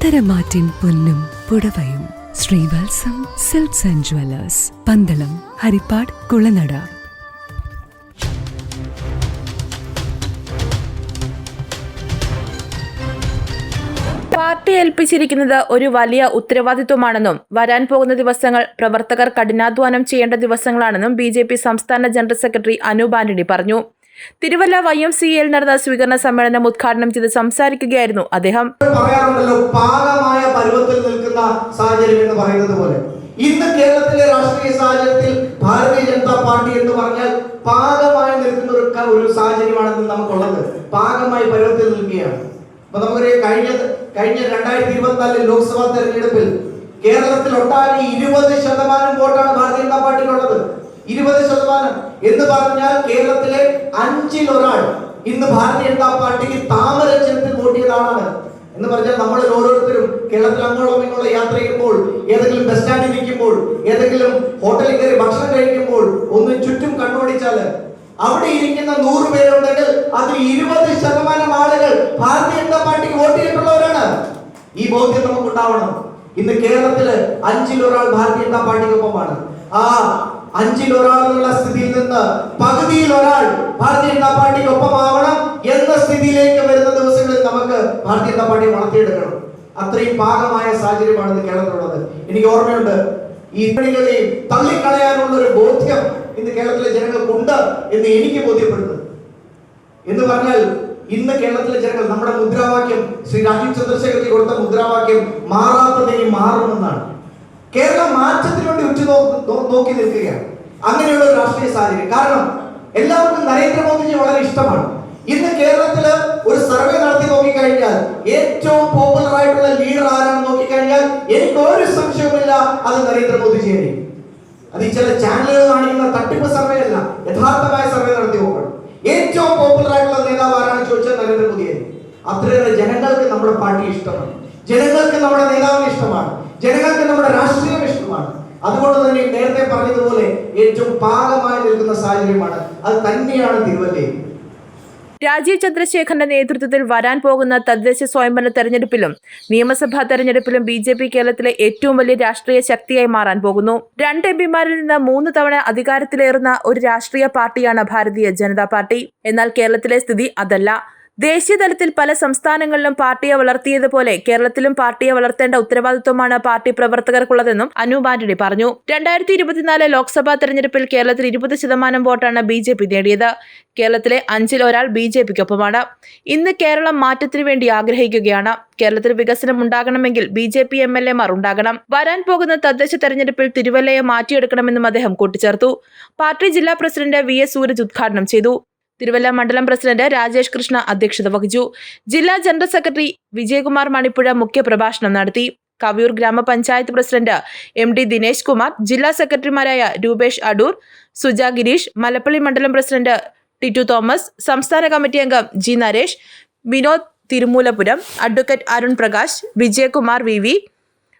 പത്തരമാറ്റിൻ പൊന്നും പുടവയും. Sreevalsam silks and jewellers Pandalam Haripad Kulanada. Party ഏൽപ്പിച്ചിരിക്കുന്നത് ഒരു വലിയ ഉത്തരവാദിത്വമാണെന്നും വരാൻ പോകുന്ന ദിവസങ്ങൾ പ്രവർത്തകർ കഠിനാധ്വാനം ചെയ്യേണ്ട ദിവസങ്ങളാണെന്നും ബി സംസ്ഥാന ജനറൽ സെക്രട്ടറി അനൂപ് ആന്റണി പറഞ്ഞു. തിരുവല്ല വൈ എം സി എയിൽ നടന്ന സ്വീകരണ സമ്മേളനം ഉദ്ഘാടനം ചെയ്ത് സംസാരിക്കുകയായിരുന്നു അദ്ദേഹം. പറയാറുണ്ടല്ലോ പാകമായ പരുവത്തിൽ നിൽക്കുന്ന സാഹചര്യം എന്ന് പറയുന്നത് പോലെ. ഇന്ന് കേരളത്തിലെ രാഷ്ട്രീയ സാഹചര്യത്തിൽ ഭാരതീയ ജനതാ പാർട്ടി എന്ന് പറഞ്ഞാൽ പാകമായി നിൽക്കുന്ന ഒരു സാഹചര്യമാണെന്ന് ഒരു സാഹചര്യമാണ് ഇന്ന് നമുക്കുള്ളത്. പാകമായി പരുവത്തിൽ നിൽക്കുകയാണ്. അപ്പൊ നമുക്കറിയാം കഴിഞ്ഞ കഴിഞ്ഞ രണ്ടായിരത്തി ഇരുപത്തിനാലിൽ ലോക്സഭാ തെരഞ്ഞെടുപ്പിൽ കേരളത്തിൽ ഒട്ടാകെ ഇരുപത് ശതമാനം വോട്ടാണ് ഭാരതീയ ജനതാ പാർട്ടിക്കുള്ളത്. ഇരുപത് ശതമാനം എന്ന് പറഞ്ഞാൽ കേരളത്തിലെ അഞ്ചിൽ ഒരാൾ ഇന്ന് ഭാരതീയ ജനതാ പാർട്ടിക്ക് താമര ചിഹ്നത്തിൽ വോട്ട് എന്ന് പറഞ്ഞാൽ നമ്മൾ ഓരോരുത്തരും കേരളത്തിൽ അങ്ങോളം ഇങ്ങോളം യാത്ര ചെയ്യുമ്പോൾ ഏതെങ്കിലും ബസ് സ്റ്റാൻഡിൽ ഇരിക്കുമ്പോൾ ഏതെങ്കിലും ഹോട്ടലിൽ കയറി ഭക്ഷണം കഴിക്കുമ്പോൾ ഒന്ന് ചുറ്റും കണ്ണോടിച്ചാൽ അവിടെ ഇരിക്കുന്ന നൂറ് പേരുണ്ടെങ്കിൽ അതിൽ ഇരുപത് ശതമാനം ആളുകൾ ഭാരതീയ ജനതാ പാർട്ടിക്ക് വോട്ട് ചെയ്തിട്ടുള്ളവരാണ്. ഈ ബോധ്യം നമുക്ക് ഉണ്ടാവണം ഇന്ന് കേരളത്തിൽ അഞ്ചിൽ ഒരാൾ ഭാരതീയ ജനതാ പാർട്ടിക്കൊപ്പമാണ്. ആ അഞ്ചിൽ ഒരാൾ എന്നുള്ള സ്ഥിതിയിൽ നിന്ന് പകുതിയിൽ ഒരാൾ ഭാരതീയ ജനതാ പാർട്ടിക്ക് ഒപ്പമാവണം എന്ന സ്ഥിതിയിലേക്ക് വരുന്ന ദിവസങ്ങളിൽ നമുക്ക് ഭാരതീയ ജനതാ പാർട്ടി വളർത്തിയെടുക്കണം. അത്രയും പാകമായ സാഹചര്യമാണ് ഇന്ന് കേരളത്തിലുള്ളത്. എനിക്ക് ഓർമ്മയുണ്ട് ഈ പണികളെയും തള്ളിക്കളയാനുള്ള ഒരു ബോധ്യം ഇന്ന് കേരളത്തിലെ ജനങ്ങൾക്കുണ്ട് എന്ന് എനിക്ക് ബോധ്യപ്പെടുന്നു എന്ന് പറഞ്ഞാൽ ഇന്ന് കേരളത്തിലെ ജനങ്ങൾ നമ്മുടെ മുദ്രാവാക്യം ശ്രീ രാജീവ് ചന്ദ്രശേഖരജി കൊടുത്ത മുദ്രാവാക്യം മാറാത്തതിനെ മാറുമെന്നാണ്. കേരളം മാറ്റത്തിന് വേണ്ടി ഉറ്റു നോക്കി നിൽക്കുകയാണ്. അങ്ങനെയുള്ള ഒരു രാഷ്ട്രീയ സാഹചര്യം. കാരണം എല്ലാവർക്കും നരേന്ദ്രമോദിജി വളരെ ഇഷ്ടമാണ്. ഇന്ന് കേരളത്തിൽ ഒരു സർവേ നടത്തി നോക്കിക്കഴിഞ്ഞാൽ ഏറ്റവും പോപ്പുലർ ആയിട്ടുള്ള ലീഡർ ആരാണെന്ന് നോക്കിക്കഴിഞ്ഞാൽ എനിക്ക് ഒരു സംശയവുമില്ല അത് നരേന്ദ്രമോദിജിയായിരിക്കും അത് ഈ ചില ചാനലുകൾ കാണിക്കുന്ന തട്ടിപ്പ് സർവേ അല്ല യഥാർത്ഥമായ സർവേ നടത്തി നോക്കണം. ഏറ്റവും പോപ്പുലർ ആയിട്ടുള്ള നേതാവ് ആരാണെന്ന് ചോദിച്ചാൽ നരേന്ദ്രമോദിയായി അത്രയേറെ ജനങ്ങൾക്ക് നമ്മുടെ പാർട്ടി ഇഷ്ടമാണ്. ജനങ്ങൾക്ക് നമ്മുടെ നേതാവിനെ ഇഷ്ടമാണ്. ജനങ്ങൾക്ക് നമ്മുടെ രാഷ്ട്രീയം ഇഷ്ടമാണ്. അതുകൊണ്ട് തന്നെ നേരത്തെ പറഞ്ഞതുപോലെ ഏറ്റവും പാകമായി നിൽക്കുന്ന സാഹചര്യമാണ്. അത് തന്നെയാണ് തിരുവല്ലയിൽ. രാജീവ് ചന്ദ്രശേഖരന്റെ നേതൃത്വത്തിൽ വരാൻ പോകുന്ന തദ്ദേശ സ്വയംഭരണ തെരഞ്ഞെടുപ്പിലും നിയമസഭാ തെരഞ്ഞെടുപ്പിലും ബി ജെ പി കേരളത്തിലെ ഏറ്റവും വലിയ രാഷ്ട്രീയ ശക്തിയായി മാറാൻ പോകുന്നു. രണ്ട് എം പിമാരിൽ നിന്ന് മൂന്ന് തവണ അധികാരത്തിലേറുന്ന ഒരു രാഷ്ട്രീയ പാർട്ടിയാണ് ഭാരതീയ ജനതാ പാർട്ടി. എന്നാൽ കേരളത്തിലെ സ്ഥിതി അതല്ല. ദേശീയ തലത്തിൽ പല സംസ്ഥാനങ്ങളിലും പാർട്ടിയെ വളർത്തിയതുപോലെ കേരളത്തിലും പാർട്ടിയെ വളർത്തേണ്ട ഉത്തരവാദിത്വമാണ് പാർട്ടി പ്രവർത്തകർക്കുള്ളതെന്നും അനൂപ് ആന്റണി പറഞ്ഞു. രണ്ടായിരത്തി ഇരുപത്തിനാല് ലോക്സഭാ തെരഞ്ഞെടുപ്പിൽ കേരളത്തിൽ ഇരുപത് ശതമാനം വോട്ടാണ് ബി ജെ പി നേടിയത്. കേരളത്തിലെ അഞ്ചിൽ ഒരാൾ ബി ജെ പിക്കൊപ്പമാണ്. ഇന്ന് കേരളം മാറ്റത്തിനു വേണ്ടി ആഗ്രഹിക്കുകയാണ്. കേരളത്തിൽ വികസനം ഉണ്ടാകണമെങ്കിൽ B J P M L എമാർ ഉണ്ടാകണം. വരാൻ പോകുന്ന തദ്ദേശ തെരഞ്ഞെടുപ്പിൽ തിരുവല്ലയെ മാറ്റിയെടുക്കണമെന്നും അദ്ദേഹം കൂട്ടിച്ചേർത്തു. പാർട്ടി ജില്ലാ പ്രസിഡന്റ് വി എസ് സൂരജ് ഉദ്ഘാടനം ചെയ്തു. തിരുവല്ല മണ്ഡലം പ്രസിഡന്റ് രാജേഷ് കൃഷ്ണ അധ്യക്ഷത വഹിച്ചു. ജില്ലാ ജനറൽ സെക്രട്ടറി വിജയകുമാർ മണിപ്പുഴ മുഖ്യപ്രഭാഷണം നടത്തി. കവിയൂർ ഗ്രാമപഞ്ചായത്ത് president M D Dinesh Kumar ജില്ലാ സെക്രട്ടറിമാരായ രൂപേഷ് അടൂർ സുജ ഗിരീഷ് മലപ്പള്ളി മണ്ഡലം പ്രസിഡന്റ് ടിറ്റു തോമസ് സംസ്ഥാന കമ്മിറ്റി അംഗം G Naresh Vinod Thirumoolapuram advocate Arun Prakash Vijayakumar V V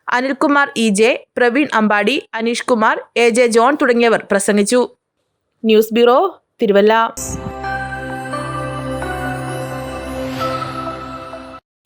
Anilkumar E J Praveen Ambadi Aneesh Kumar A J John തുടങ്ങിയവർ പ്രസംഗിച്ചു. News bureau Thiruvalla.